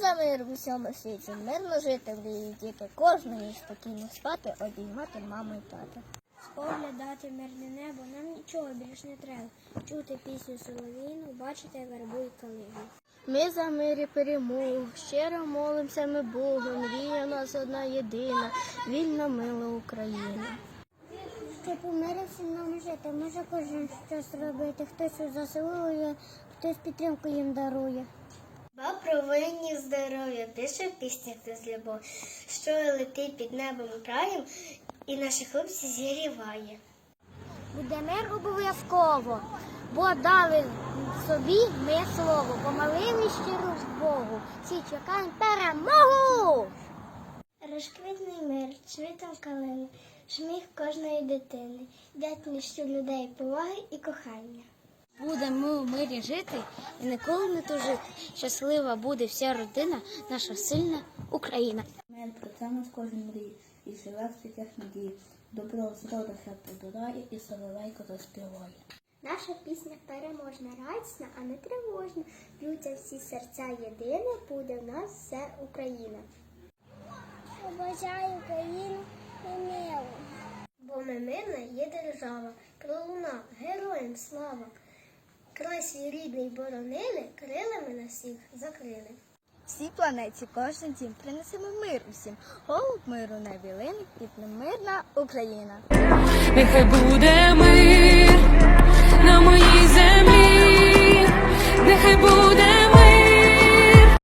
За мир в усьому світі, мирно жити мріють діти, кожну ніч спокійно спати, обіймати маму і тата. Споглядати мирне небо, нам нічого більш не треба. Чути пісню соловійну, бачити вербу й калину. Ми за мир і перемогу, щиро молимося ми Богу, мрія в нас одна єдина, вільна мила Україна. Щоб у мирі всім нам жити, може кожен щось робити, хтось заселує, хтось підтримку їм дарує. Провинні здоров'я, пише пісня хто з любов, що летить під небом і краєм, і наші хлопці зігріває. Буде мир обов'язково, бо дали собі ми слово, помолили щиро Богу. Всі чекаємо перемогу! Розквітний мир, цвітом калини, сміх кожної дитини, вдячність у людей поваги і кохання. Будемо в мирі жити і ніколи не тужити. Щаслива буде вся родина, наша сильна Україна. Мир про це нас кожен мріє, і живе в світях надії. Добро зроду хай подолає, і соловейко заспіває. Наша пісня переможна, радісна, а не тривожна. Б'ються всі серця єдине, буде в нас все Україна. Побажаю Україну і миру. Бо ми мирна є держава, пролуна, героям слава. Край свій рідний боронили, крилами на всіх закрили. Всій планеті кожен дім принесемо мир усім. Голуб миру на білині і мирна Україна. Нехай буде.